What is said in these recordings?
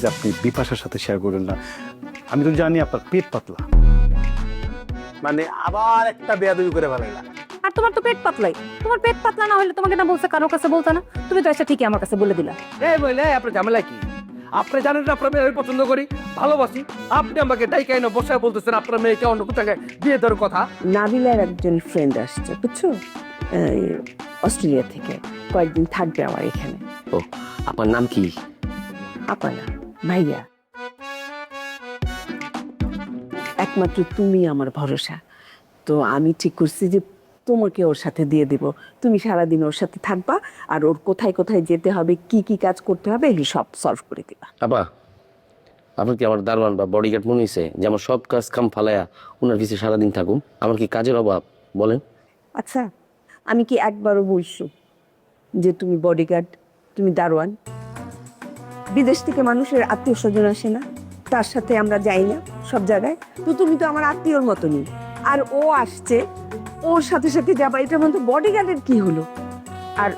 Please আপনি বিপাশার সাথে share করুন না। আমি তো জানি আপনার পেট পাতলা। মানে আবার একটা বেয়াদবি করে ফেলাইলা। আর তোমার তো পেট পাতলাই। তোমার পেট পাতলা না হলে তোমাকে না বলছে কারোর কাছে বলতে না। তুমি তো এসে ঠিকই আমার কাছে বলে দিলা। এই বলে আপনার ঝামেলা কি? আপনি জানেন না আপনার মেয়ে আমি পছন্দ করি ভালোবাসি। আপনি আমাকে ডাইকাই না বসায় বলতেছেন আপনার মেয়েকে অন্য কোথায় বিয়ে দেওয়ার কথা। নাবিলার একজন ফ্রেন্ড আসছে বুঝছ? অস্ট্রেলিয়া থেকে। কয়েকদিন থাকবে আমার এখানে। ও আপনার নাম কি? আপানা ভাইয়া একমাত্র তুমি আমার ভরসা। তো আমি ঠিক করছি যে তোমাকে ওর সাথে দিয়ে দেব। তুমি সারাদিন ওর সাথে থাকবা আর ওর কোথায় কোথায় যেতে হবে কি কি কাজ করতে হবে সব সলভ করে দিবা। আপা আপনার কি আমার দারোয়ান বা বডিগার্ড মনে হয়েছে যে আমার সব কাজ কাম ফালায়া ওনার পিছিয়ে সারাদিন থাকুম? আমার কি কাজের অভাব? বলেন। আচ্ছা আমি কি একবারও বলছো যে তুমি বডিগার্ড তুমি দারোয়ান? বিদেশ থেকে মানুষের আত্মীয় স্বজন আসে না। তার সাথে আমরা যাই না সব জায়গায়। তো তুমি তো আমার আত্মীয়র মতনই। আর ও আসছে, ওর সাথে সাথে যাবা, এটার মধ্যে বডিগার্ডের কি হলো? আর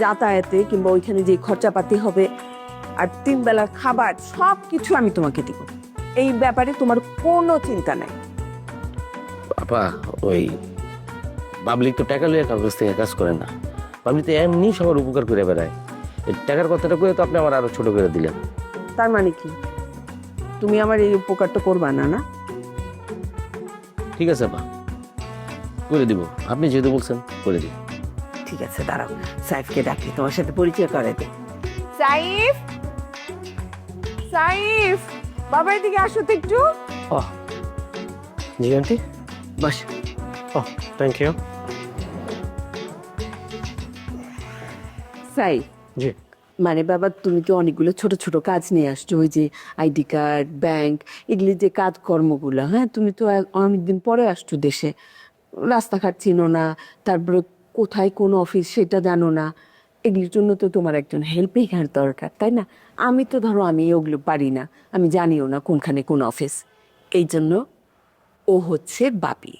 যাতায়াতে কিংবা ওইখানে যে খরচাপাতি হবে, আর তিন বেলার খাবার সব কিছু আমি তোমাকে দিব। এই ব্যাপারে তোমার কোনো চিন্তা নাই। আপা ওই পাবলিক তো টাকা লইয়া কাছ থেকে কাজ করে না। পাবলিক তো এমনি সবার উপকার করে বেড়ায়। এই টাকার কথাটা করে তো আপনি আমার আরও ছোট করে দিলেন। তার মানে কি? তুমি আমার এই উপকারটা করবা না না? ঠিক আছে আপা করে দিব। আপনি যেহেতু বলছেন করে দিব ঠিক আছে দাঁড়াও। সাইফকে ডাকি তোমার সাথে পরিচয় করে দে সাইফ! সাইফ! বাবা এদিকে আসো তো একটু। ও। জি আন্টি। বস। ও থ্যাংক ইউ সাইফ জি। মানে বাবা, তুমি তো অনেকগুলো ছোট ছোট কাজ নিয়ে আসছো? ওই যে আইডি কার্ড ব্যাংক এগুলি যে কাজকর্মগুলো হ্যাঁ? তুমি তো অনেকদিন পরে আসছো দেশে। রাস্তাঘাট চিনো না, তারপরে কোথায় কোন অফিস সেটা জানো না। এগুলির জন্য তো তোমার একজন হেল্পিং হ্যান্ড দরকার, তাই না? আমি তো ধরো, আমি ওগুলো পারি না। আমি জানিও না কোনখানে কোন অফিস এই জন্য ও হচ্ছে বাপি।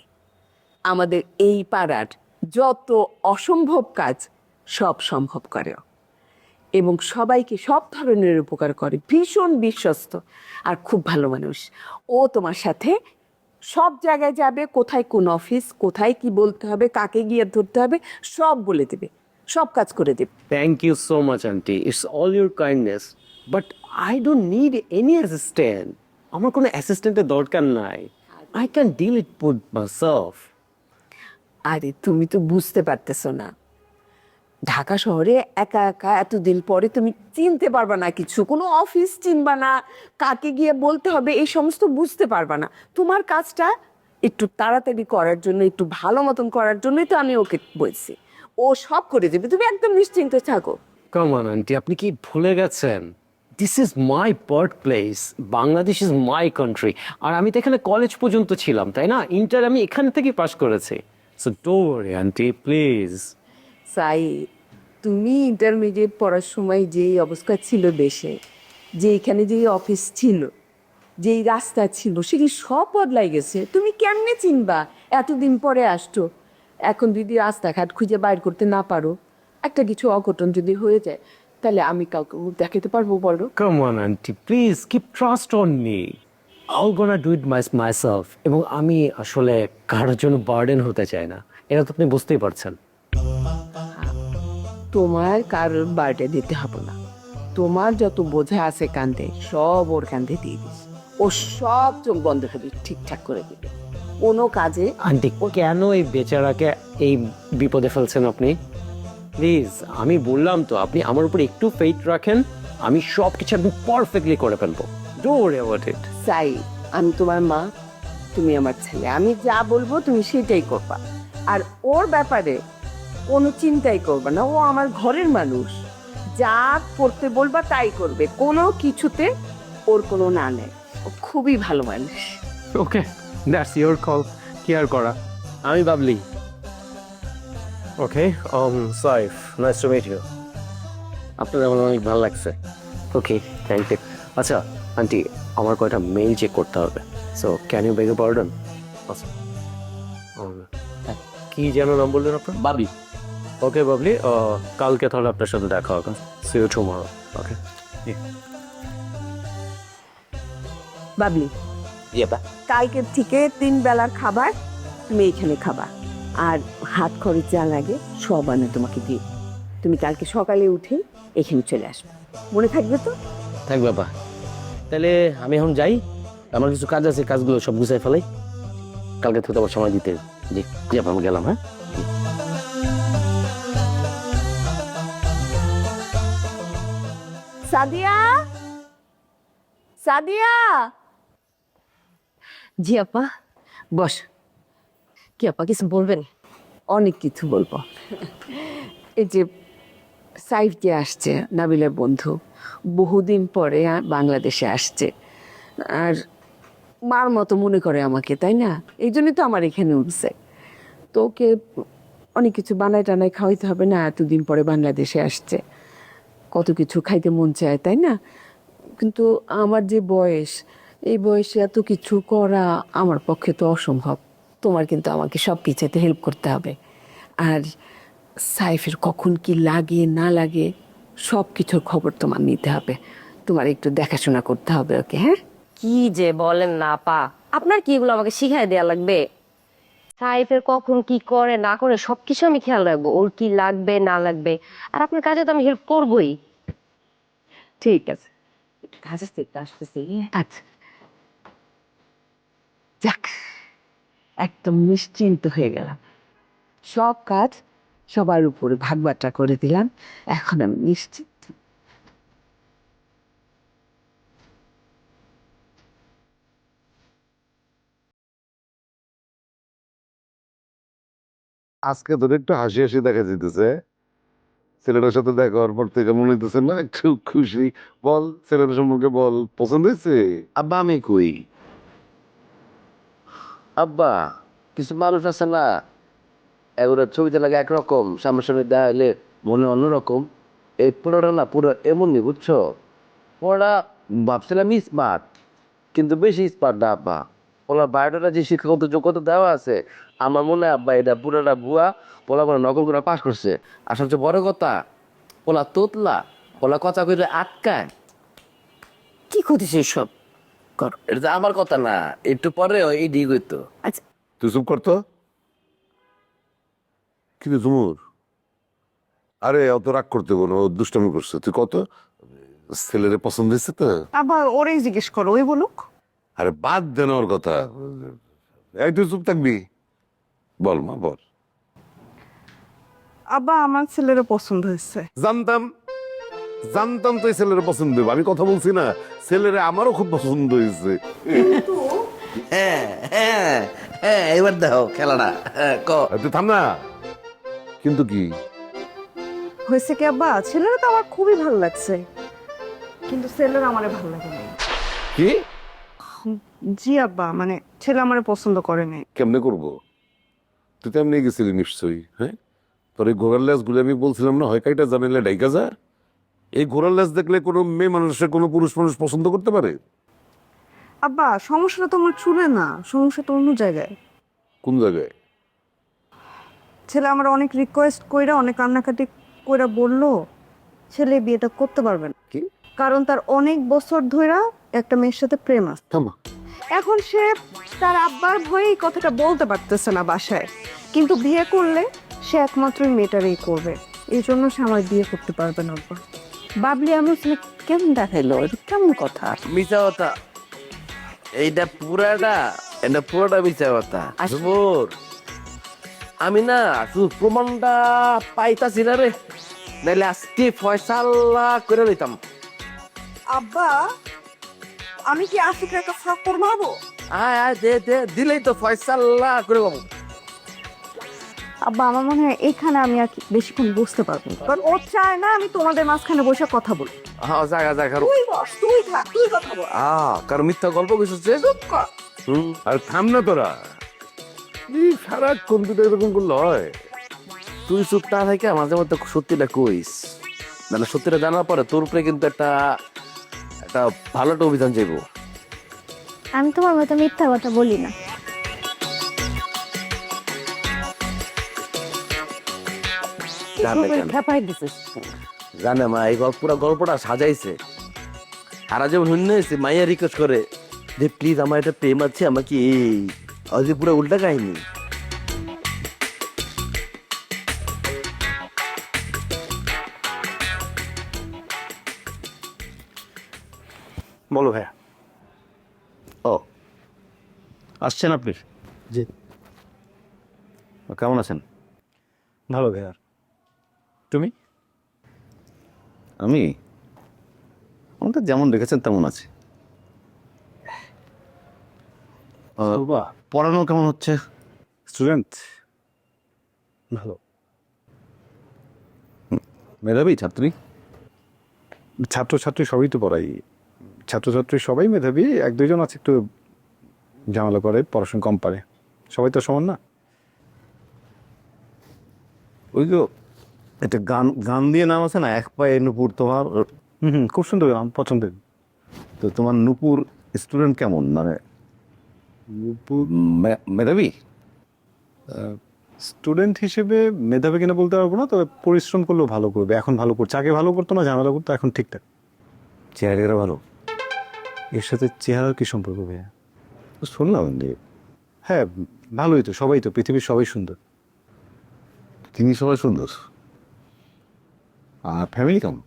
আমাদের এই পাড়ার যত অসম্ভব কাজ সব সম্ভব করে ও। এবং সবাইকে সব ধরনের উপকার করে। ভীষণ বিশ্বস্ত আর খুব ভালো মানুষ। ও তোমার সাথে সব জায়গায় যাবে কোথায় কোন অফিস কোথায় কি বলতে হবে কাকে গিয়ে ধরতে হবে সব বলে দেবে। সব কাজ করে দেবে। Thank you so much aunty it's all your kindness but I don't need any assistant আমার কোনো অ্যাসিস্ট্যান্টের দরকার নাই। I can deal it with myself আরে তুমি তো বুঝতে পারতেছো না। ঢাকা শহরে একা একা এতদিন পরে তুমি চিনতে পারবা না কিছু। কোনো অফিস চিনবা না কাকে গিয়ে বলতে হবে এই সমস্ত বুঝতে পারবা না। তোমার কাজটা একটু তাড়াতাড়ি করার জন্য একটু ভালো মতন করার জন্যই তো আমি ওকে বলছি। ও সব করে দেবে তুমি একদম নিশ্চিন্ত থাকো। কামান আন্টি আপনি কি ভুলে গেছেন? This is my birth place Bangladesh is my country আর আমি তো এখানে কলেজ পর্যন্ত ছিলাম তাই না? ইন্টার আমি এখান থেকে পাশ করেছি। So do worry aunty please Sai তুমি ইন্টারমিডিয়েট পড়ার সময় যেই অবস্থা ছিল দেশে যে এখানে যেই অফিস ছিল, যেই রাস্তা ছিল, সেটি সব বদলাই গেছে। তুমি কেমনে চিনবা? এতদিন পরে আসছো। এখন যদি রাস্তাঘাট খুঁজে বাইর করতে না পারো, একটা কিছু অঘটন যদি হয়ে যায়, তাহলে আমি কাউকে দেখাতে পারব বলো। Come on aunty please keep trust on me I gonna do it my myself এবং আমি আসলে কারোর জন্য বার্ডেন হতে চাই না। এটা তো আপনি বুঝতেই পারছেন। তোমার কারোর বার্থডে দিতে হবে না। তোমার যত বোঝা আছে কান্দে সব ওর কান্দে দিয়ে দিস। ও সব চোখ বন্ধ করে ঠিকঠাক করে দিবে। কোনো কাজে আন্টি কেন এই বেচারাকে এই বিপদে ফেলছেন আপনি? প্লিজ আমি বললাম তো আপনি আমার উপর একটু ফেইট রাখেন আমি সব কিছু একদম পারফেক্টলি করে ফেলব। ডো ওয়ারি অ্যাবাউট ইট চাই আমি তোমার মা তুমি আমার ছেলে। আমি যা বলব তুমি সেটাই করবা। আর ওর ব্যাপারে কোনো চিন্তাই করবে না। ও আমার ঘরের মানুষ। যা করতে বলবা তাই করবে। কোনো কিছুতে ওর কোনো না নেই। ও খুবই ভালো মানুষ। Okay that's your call. কি আর করা? আমি Babli. Okay um Saif nice to meet you আপনার আমার অনেক ভালো লাগছে। ওকে থ্যাংক ইউ আচ্ছা আন্টি আমার কয়টা মেইল চেক করতে হবে। So can you beg a pardon আচ্ছা হ্যাঁ, কি যেন নাম বললেন আপনার? বাবলি। ওকে বাবলি কালকে তাহলে আপনার সাথে দেখা হবে। See you tomorrow okay Babli. কালকে থেকে তিন বেলার খাবার তুমি এখানে খাবা। আর হাত খরচ যা লাগে সব আনে তোমাকে দিয়ে তুমি কালকে সকালে উঠে এখানে চলে আসবে। মনে থাকবে তো? থাক বাবা। তাহলে আমি এখন যাই। আমার কিছু কাজ আছে কাজগুলো সব গুছাই ফেলাই। কালকে থেকে তো আবার সময় দিতে জি জি আপা, আমি গেলাম হ্যাঁ? সাদিয়া? সাদিয়া? জি আপা বস। কি আপা কিছু বলবেন? অনেক কিছু বলব। এই যে সাইফ যে আসছে নাবিলার বন্ধু বহুদিন পরে বাংলাদেশে আসছে। আর মার মতো মনে করে আমাকে তাই না? এই জন্যই তো আমার এখানে উঠছে। তো ওকে অনেক কিছু বানায় টানায় খাওয়াইতে হবে না, এতদিন পরে বাংলাদেশে আসছে। কত কিছু খাইতে মন চায়, তাই না? কিন্তু আমার যে বয়স, এই বয়সে এত কিছু করা আমার পক্ষে তো অসম্ভব। তোমার কিন্তু আমাকে সব কিছুতে হেল্প করতে হবে। আর সাইফের কখন কি লাগে, না লাগে, সব কিছুর খবর তোমার নিতে হবে। তোমার একটু দেখাশোনা করতে হবে ওকে হ্যাঁ? কি যে বলেন না, আপা। আপনার কি এগুলো আমাকে শিখাই দেওয়া লাগবে? সাইফের কখন কি করে না করে সবকিছু আমি খেয়াল রাখব। ওর কি লাগবে না লাগবে। আর আপনার কাজে তো আমি হেল্প করবোই। ঠিক আছে। কাজ আসতে আসতেছি। আচ্ছা। যাক একদম নিশ্চিন্ত হয়ে গেলাম। সব কাজ সবার উপরে ভাগ করে দিলাম। এখন আমি নিশ্চিত আজকে তোর একটু হাসি হাসি দেখা যেতেছে ছেলেটার সাথে দেখা হওয়ার পর থেকে মনে হইতেছে, না, একটু খুশি। বল, ছেলেটার সম্পর্কে বল। পছন্দ হয়েছে আব্বা, আমি কই? আব্বা, কিছু মানুষ আছে না এগুলো ছবিতে লাগে একরকম, সামনাসামনি দেওয়া হলে মনে অন্যরকম। এই পুরোটা না পুরো এমনই, বুঝছ? পুরোটা ভাবছিলাম স্মার্ট কিন্তু বেশি স্মার্ট না, আব্বা। ওনার বায়োডাটা যে শিক্ষাগত যোগ্যতা দেওয়া আছে আমার মনে হয় আব্বা এটা পুরোটা ভুয়া পোলা হয় নকল করে পাস করছে। আর সবচেয়ে বড় কথা পোলা তোতলা পোলা কথা কইলে আটকায়। কি করতেছে সব কর। এটা তো আমার কথা না একটু পরে এই ডিগ হইতো আচ্ছা। তুই চুপ করতো কিন্তু তুমুর আরে অত রাগ করতে কোনো ও দুষ্টামি করছে। তুই কত? ছেলেরে পছন্দ হয়েছে তো? আবার ওরেই জিজ্ঞেস করো ওই বলুক। আরে বাদ দেন ওর কথা। এই তুই চুপ থাকবি। বল মা বল। আব্বা আমার ছেলেরও পছন্দ হয়েছে। জানতাম জানতাম তো এই ছেলের পছন্দ হবে। আমি কথা বলছি না ছেলেরে আমারও খুব পছন্দ হয়েছে। হ্যাঁ হ্যাঁ হ্যাঁ এবার দেখো খেলাটা। ক। তুই থাম না। কিন্তু কি? হয়েছে কি আব্বা? ছেলেরা তো আমার খুবই ভালো লাগছে। কিন্তু ছেলের আমারে ভালো লাগে নাই। কি? জি আব্বা মানে ছেলে আমারে পছন্দ করে নাই। কেমনে করব? তুই তো এমনি গেছিলি নিশ্চয়ই হ্যাঁ? তোর এই ঘোড়ার লেজগুলো আমি বলছিলাম না হয় কাইটা জানাইলে ডাইকা যা। এই ঘোড়ার লেজ দেখলে কোনো মেয়ে মানুষের কোনো পুরুষ মানুষ পছন্দ করতে পারে? আব্বা সমস্যাটা তো আমার চুলে না সমস্যা তো অন্য জায়গায়। কোন জায়গায়? ছেলে আমার অনেক রিকোয়েস্ট কইরা অনেক কান্নাকাটি কইরা বলল ছেলে বিয়েটা করতে পারবে না। কি? কারণ তার অনেক বছর ধইরা একটা মেয়ের সাথে প্রেম আছে। থামা। এখন সে তার আব্বার ভয়ে এই কথাটা বলতে পারতেছে না বাসায়। কিন্তু বিয়ে করলে সে একমাত্র মেয়েটারই করবে। এই জন্য সে আমার বিয়ে করতে পারবে না আব্বা বাবলি আমার ছেলে কেমন দেখাইলো? এটা কেমন কথা? মিথ্যা কথা এইটা পুরাটা এটা পুরোটা মিথ্যা কথা জুমুর আমি না শুধু প্রমাণটা পাইতাছি না রে। নাইলে আজকে ফয়সাল্লা করে লইতাম। আব্বা আমি কি আশিকের থাপ্পড় মারবো? আয় আয় দে দে দিলেই তো ফয়সাল্লা করে পাবো। আব্বা আমার মনে হয় এখানে আমি আর কি বেশিক্ষণ বুঝতে পারব না। কারণ ও চায় না আমি তোমাদের মাঝখানে বসে কথা বলি। হ্যাঁ জায়গা জায়গা তুই বস তুই থাক তুই কথা বল। আহ কারও মিথ্যা গল্প কিছু হচ্ছে? হুম আর থাম না তোরা। এই সারাক্ষণ দুটো এরকম করলে হয়। তুই চুপ না থেকে মাঝে মধ্যে সত্যিটা কইস। মানে সত্যিটা জানার পরে তোর উপরে কিন্তু একটা একটা ভালো একটা অভিযান যাইব। আমি তোমার মতো মিথ্যা কথা বলি না। খেপাই দিছিস জানে মা এই গল্প পুরো গল্পটা সাজাইছে। সারা যেমন শূন্য হয়েছে মাইয়া রিকোয়েস্ট করে যে প্লিজ আমার একটা প্রেম আছে আমাকে এই আজ পুরো উল্টা কাহিনী? বলো ভাইয়া। ও। আসছেন আপনি? জি। কেমন আছেন? ভালো ভাইয়া। তুমি? আমি? আমাকে যেমন রেখেছেন তেমন আছে। পড়ানো কেমন হচ্ছে? স্টুডেন্ট। ভালো। মেধাবী ছাত্রী? ছাত্রছাত্রী সবই তো পড়াই। ছাত্রছাত্রী সবাই মেধাবী এক দুইজন আছে একটু ঝামেলা করে পড়াশোনা কম পারে। সবাই তো সমান না? ওই তো একটা গান গান দিয়ে নাম আছে না? এক পায়ে নুপুর তোমার হুম হুম খুব সুন্দর গান পছন্দের। তো তোমার নুপুর স্টুডেন্ট কেমন? মানে মে- মেধাবী? স্টুডেন্ট হিসেবে মেধাবী কিনা বলতে পারব না তবে পরিশ্রম করলেও ভালো করবে। এখন ভালো করছে। আগে ভালো করতো না ঝামেলা করতো এখন ঠিকঠাক। চেহারা ভালো? এর সাথে চেহারার কি সম্পর্ক ভাইয়া? শুনলাম হ্যাঁ ভালোই তো সবাই তো পৃথিবীর সবাই সুন্দর। তিনি সবাই সুন্দর? আর ফ্যামিলি কেমন?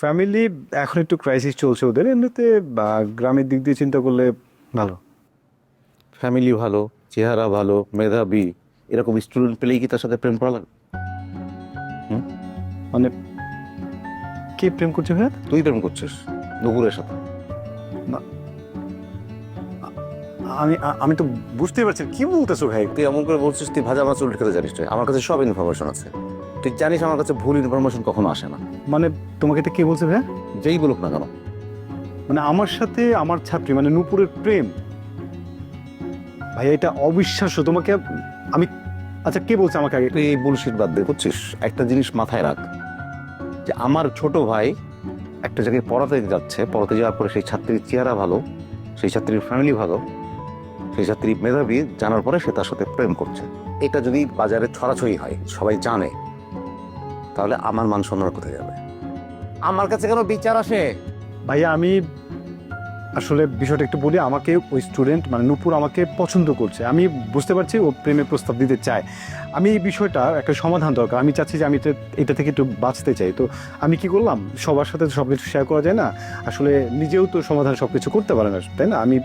ফ্যামিলি এখন একটু ক্রাইসিস চলছে ওদের এমনিতে বা গ্রামের দিক দিয়ে চিন্তা করলে ভালো। ফ্যামিলি ভালো চেহারা ভালো মেধাবী এরকম স্টুডেন্ট পেলেই কি তার সাথে প্রেম করা লাগে মানে কে প্রেম করছে ভাইয়া? তুই প্রেম করছিস নুপুরের সাথে। আমি আমি তো বুঝতেই পারছি না, কি বলতেছো ভাই? তুই এমন করে বলছিস তুই ভাজা মাছ উল্টে খেতে জানিস তুই। আমার কাছে সব ইনফরমেশন আছে। তুই জানিস আমার কাছে ভুল ইনফরমেশন কখনো আসে না। মানে তোমাকে এটা কে বলছে ভাইয়া? যেই বলুক না কেন। মানে আমার সাথে আমার ছাত্রী মানে নূপুরের প্রেম। ভাই এটা অবিশ্বাস্য। তোমাকে আমি আচ্ছা কে বলছে আমাকে আগে? তুই এই বুলশিট বাদ দে বুঝছিস? একটা জিনিস মাথায় রাখ। যে আমার ছোট ভাই একটা জায়গায় পড়াতে যাচ্ছে পড়াতে যাওয়ার পরে সেই ছাত্রীর চেহারা ভালো সেই ছাত্রীর ফ্যামিলি ভালো সেই ছাত্রী মেধাবী জানার পরে সে তার সাথে প্রেম করছে। এটা যদি বাজারে ছড়াছড়ি হয় সবাই জানে তাহলে আমার মান সম্মান কোথায় যাবে? আমার কাছে কেন বিচার আসে? ভাইয়া আমি আসলে বিষয়টা একটু বলি আমাকে ওই স্টুডেন্ট মানে নূপুর আমাকে পছন্দ করছে। আমি বুঝতে পারছি ও প্রেমের প্রস্তাব দিতে চায়। আমি এই বিষয়টা একটা সমাধান দরকার। আমি চাচ্ছি যে আমি এটা থেকে একটু বাঁচতে চাই। তো আমি কি করলাম? সবার সাথে সব কিছু শেয়ার করা যায় না? আসলে নিজেও তো সমাধান সব কিছু করতে পারে না তাই না? আমি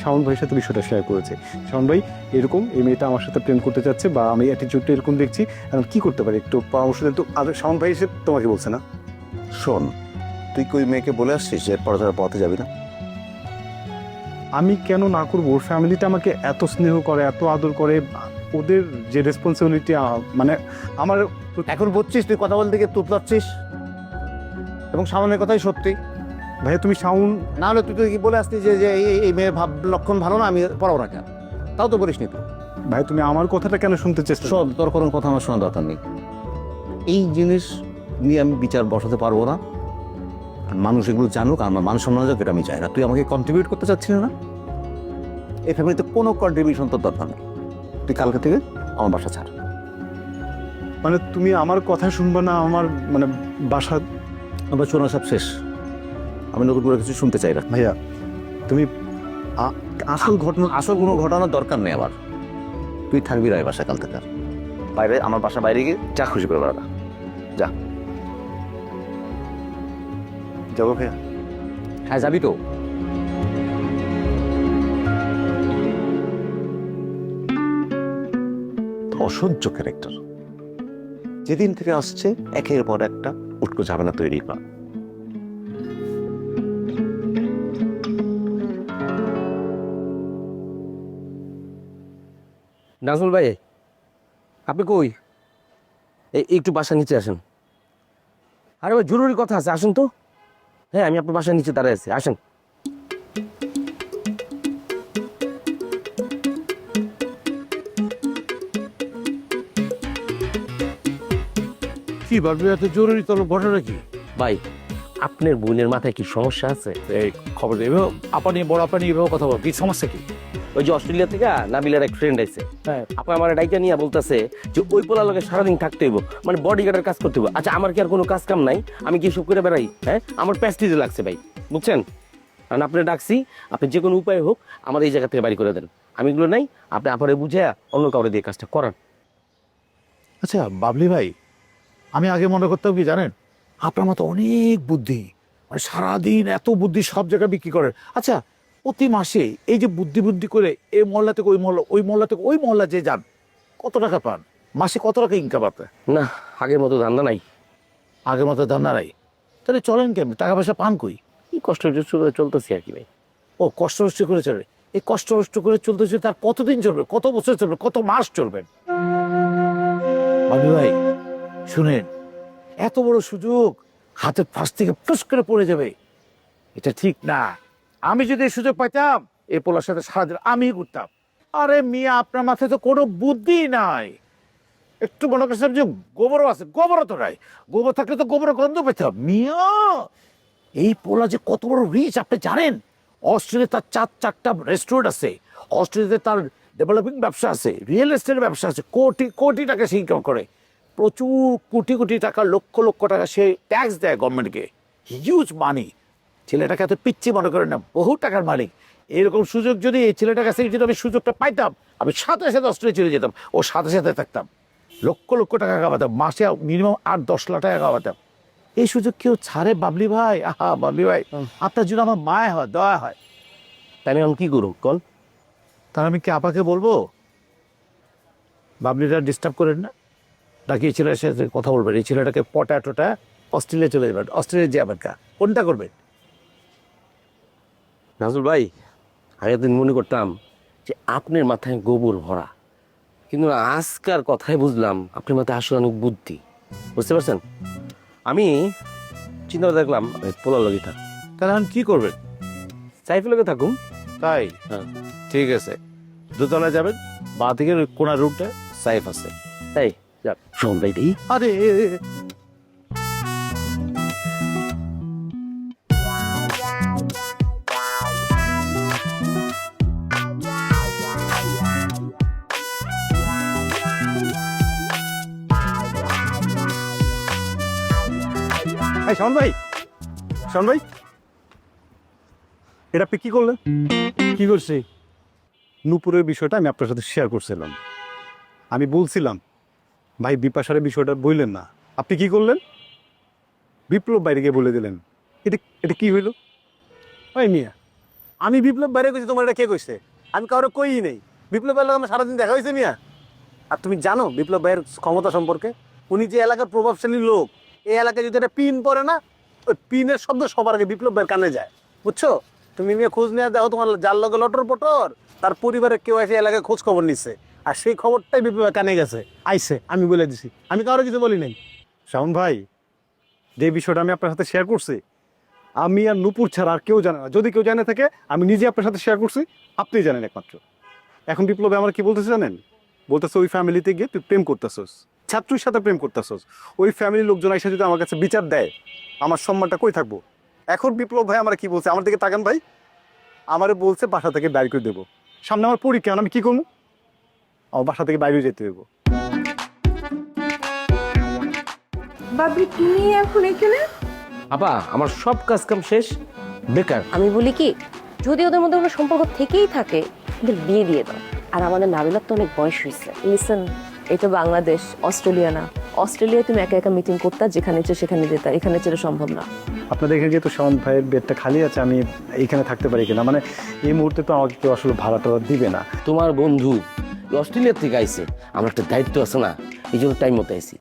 শাওন ভাইয়ের সাথে বিষয়টা শেয়ার করেছে। শাওন ভাই এরকম এই মেয়েটা আমার সাথে প্রেম করতে চাচ্ছে বা আমি অ্যাটিচিউডটা এরকম দেখছি এখন কি করতে পারি? একটু পরামর্শ দেন তো। শাওন ভাই এসে তোমাকে বলছে না? শোন তুই কি ওই মেয়েকে বলে আসছিস যে পড়াশোনা পড়াতে যাবি না? আমি কেন না করব? ওর ফ্যামিলিটা আমাকে এত স্নেহ করে এত আদর করে ওদের যে রেসপন্সিবিলিটি মানে আমার এখন বুঝছিস তুই কথা বলতে গিয়ে তুতলাচ্ছিস? এবং সামনের কথাই সত্যি। ভাইয়া তুমি সাউন্ড না হলে তুই তো কি বলে আসতি যে যে এই এই মেয়ের ভাব লক্ষণ ভালো না আমি পড়াবো না কেন? তাও তো বলিস নি তুই ভাই তুমি আমার কথাটা কেন শুনতে চেষ্টা শোন তোর কোনো কথা আমার শোনা দরকার নেই। এই জিনিস নিয়ে আমি বিচার বসাতে পারব না। আর মানুষ এগুলো জানুক আর আমার মান সম্মান যাক এটা আমি চাই না। তুই আমাকে কন্ট্রিবিউট করতে চাচ্ছিস না? এই ফ্যামিলিতে কোনো কন্ট্রিবিউশন তোর দরকার নেই। তুই কালকে থেকে আমার বাসা ছাড়। মানে তুমি আমার কথা শুনবে না আমার মানে বাসা আমার শোনা সব শেষ। আমি নতুন করে কিছু শুনতে চাই না ভাইয়া তুমি আসল ঘটনা আসল কোনো ঘটনার দরকার নেই আবার তুই থাকবি রায় বাসা কাল থেকে। বাইরে আমার বাসা বাইরে গিয়ে যা খুশি করে বেড়াটা যা। যাব ভাইয়া। হ্যাঁ যাবি তো। অসহ্য ক্যারেক্টার। যেদিন থেকে আসছে একের পর একটা উটকো ঝামেলা তৈরি করা। নাজমুল ভাই আপনি কই? এই একটু বাসা নিচে আসেন। আরে ভাই জরুরি কথা আছে আসুন তো। হ্যাঁ আমি আপনার বাসার নিচে দাঁড়ায় আছি আসেন। কি ভাবলি এত জরুরি তোর ঘটনা কি ভাই আপনার বোনের মাথায় কি সমস্যা আছে? এই খবর দেবে আপা নিয়ে বড় আপা নিয়ে এভাবে কথা বল কি সমস্যা কি? ওই যে অস্ট্রেলিয়া থেকে নাবিলার এক ফ্রেন্ড আইছে। হ্যাঁ। আপা আমার ডাইকা নিয়ে বলতেছে যে ওই পোলা লোকে সারাদিন থাকতে হইব মানে বডি গার্ডের কাজ করতে হইব। আচ্ছা আমার কি আর কোনো কাজ কাম নাই? আমি কি সব করে বেড়াই? হ্যাঁ? আমার প্যাস্টিজে লাগছে ভাই বুঝছেন? কারণ আপনি ডাকছি আপনি যে কোনো উপায় হোক আমার এই জায়গা থেকে বাড়ি করে দেন। আমি এগুলো নাই আপনি আপনারে বুঝে অন্য কাউরে দিয়ে কাজটা করান। আচ্ছা বাবলি ভাই আমি আগে মনে করতাম কি জানেন? আপনার মতো অনেক বুদ্ধি মানে সারাদিন এত বুদ্ধি সব জায়গায় বিক্রি করে আচ্ছা প্রতি মাসে এই যে বুদ্ধি বুদ্ধি করে এই মহল্লা থেকে ওই মহল্লা ওই মহল্লা থেকে ওই মহল্লা যে যান কত টাকা পান? মাসে কত টাকা ইনকাম আপনার? না আগের মতো ধান্দা নাই। আগের মতো ধান্দা নাই? তাহলে চলেন কেমন? টাকা পয়সা পান কই? কি কষ্ট করে চলতেছি আর কি ভাই। ও কষ্ট কষ্ট করে চলে। এই কষ্ট কষ্ট করে চলতেছে তার কতদিন চলবে? কত বছর চলবে? কত মাস চলবেন বাবু ভাই শুনেন এত বড় সুযোগ হাতের ফাঁস থেকে ফুস করে পড়ে যাবে। এটা ঠিক না। আমি যদি এই সুযোগ পাইতাম, এই পোলার সাথে সারাদিন আমি ঘুরতাম। আরে মিয়া, আপনার মাথায় তো কোনো বুদ্ধি নাই। একটু মনে করছেন যে গোবরও আছে, গোবরও তো নাই। গোবর থাকলে তো গোবর গন্ধ পেতাম মিয়া, এই পোলা যে কত বড় রিচ আপনি জানেন? অস্ট্রেলিয়া তার চার, চারটা রেস্টুরেন্ট আছে। অস্ট্রেলিয়াতে তার ডেভেলপিং ব্যবসা আছে রিয়েল এস্টেটের ব্যবসা আছে। কোটি কোটি টাকা সে ইনকাম করে। প্রচুর কোটি কোটি টাকা, লক্ষ লক্ষ টাকা সে ট্যাক্স দেয় গভর্নমেন্টকে হিউজ মানি ছেলেটাকে এত পিচ্ছি মনে করেন না বহু টাকার মালিক। এরকম সুযোগ যদি এই ছেলেটার কাছে যদি আমি সুযোগটা পাইতাম আমি সাথে সাথে অস্ট্রেলিয়া চলে যেতাম ও সাথে সাথে থাকতাম। লক্ষ লক্ষ টাকা কামাতাম মাসে মিনিমাম আট দশ লাখ টাকা কামাতাম। এই সুযোগ কেউ ছাড়ে? বাবলি ভাই আহা বাবলি ভাই আপনার জন্য আমার মায় হয় দয়া হয়। তাহলে আমি কি করুন কল তার আমি কি আপাকে বলব? বাবলিটা ডিস্টার্ব করেন না। নাকি এই ছেলের সাথে কথা বলবেন? এই ছেলেটাকে পটা টটা অস্ট্রেলিয়া চলে যাবেন অস্ট্রেলিয়া যাবেন কা কোনটা করবেন? নাজুল ভাই আগের দিন মনে করতাম যে আপনার মাথায় গোবর ভরা। কিন্তু আজকার কথাই বুঝলাম আপনার মাথায় আসলে অনেক বুদ্ধি। বুঝতে পারছেন? আমি চিন্তা দেখলাম পোলার লগে থাক। তাহলে এখন কি করবেন? সাইফের লগে থাকুন। তাই? হ্যাঁ। ঠিক আছে। দোতলায় যাবেন বা থেকে ওই কোনা রুটটা সাইফ আছে। তাই যাক শোন ভাই দিই আরে এই শোন ভাই। শোন ভাই। এটা আপনি কি করলেন? কি করছি? নূপুরের বিষয়টা আমি আপনার সাথে শেয়ার করছিলাম। আমি বলছিলাম ভাই বিপাশারের বিষয়টা বললেন না। আপনি কি করলেন? বিপ্লব বাইরে গিয়ে বলে দিলেন এটা এটা কি হইল? ওই মিয়া আমি বিপ্লব বাইরে কইছি তোমার এটা কে কইছে? আমি কারও কই নেই। বিপ্লব লগে আমার সারাদিন দেখা হয়েছে মিয়া। আর তুমি জানো বিপ্লব ভাইয়ের ক্ষমতা সম্পর্কে? উনি যে এলাকার প্রভাবশালী লোক এই এলাকায় যদি একটা পিন পড়ে না, ওই পিনের শব্দ সবার আগে বিপ্লব ভাইয়ের কানে যায়। বুঝছ? তুমি নিয়ে খোঁজ নিয়ে দেখো তোমার যার লগে লটর পটর, তার পরিবারের কেউ এসে এলাকায় খোঁজ খবর নিচ্ছে আর সেই খবরটাই বিপ্লব ভাইয়ের কানে গেছে। আইছে, আমি বলে দিছি। আমি কারও কিছু বলি নাই। শাওন ভাই, যে বিষয়টা আমি আপনার সাথে শেয়ার করছি, আমি আর নুপুর ছাড়া আর কেউ জানে না। যদি কেউ জানে থাকে, আমি নিজে আপনার সাথে শেয়ার করছি, আপনি জানেন একমাত্র। এখন বিপ্লবে আমার কি বলতেছে জানেন? বলতেছে ওই ফ্যামিলিতে গিয়ে তুই প্রেম করতেছস। ছাত্রীর সাথে প্রেম করতেছস। ওই ফ্যামিলির লোকজন এসে যদি আমার কাছে বিচার দেয় আমার সম্মানটা কই থাকব? এখন বিপ্লব ভাই আমার কি বলছে? আমার দিকে তাকান ভাই। আমারে বলছে বাসা থেকে বাইর করে দেবো। সামনে আমার পরীক্ষা আমি কি করব? আমার বাসা থেকে বাইরে যেতে দেবো তুমি এখন এখানে? আপা আমার সব কাজ কাম শেষ। বেকার। আমি বলি কি যদি ওদের মধ্যে কোনো সম্পর্ক থেকেই থাকে ওদের বিয়ে দিয়ে দাও। আর আমাদের নাবিলার তো অনেক বয়স হয়েছে। লিসন এটা বাংলাদেশ অস্ট্রেলিয়া না। অস্ট্রেলিয়ায় তুমি একা একা মিটিং করতে যেখানে ইচ্ছে সেখানে যেতা। এখানে সেটা সম্ভব না। আপনাদের এখানে যেহেতু শাওন ভাইয়ের বেডটা খালি আছে আমি এইখানে থাকতে পারি কিনা? মানে এই মুহূর্তে তো আমাকে কেউ আসলে ভাড়াটা দিবে না। তোমার বন্ধু অস্ট্রেলিয়ার অস্ট্রেলিয়া থেকে আইছে। আমার একটা দায়িত্ব আছে না এই জন্য টাইম মতো আইছি।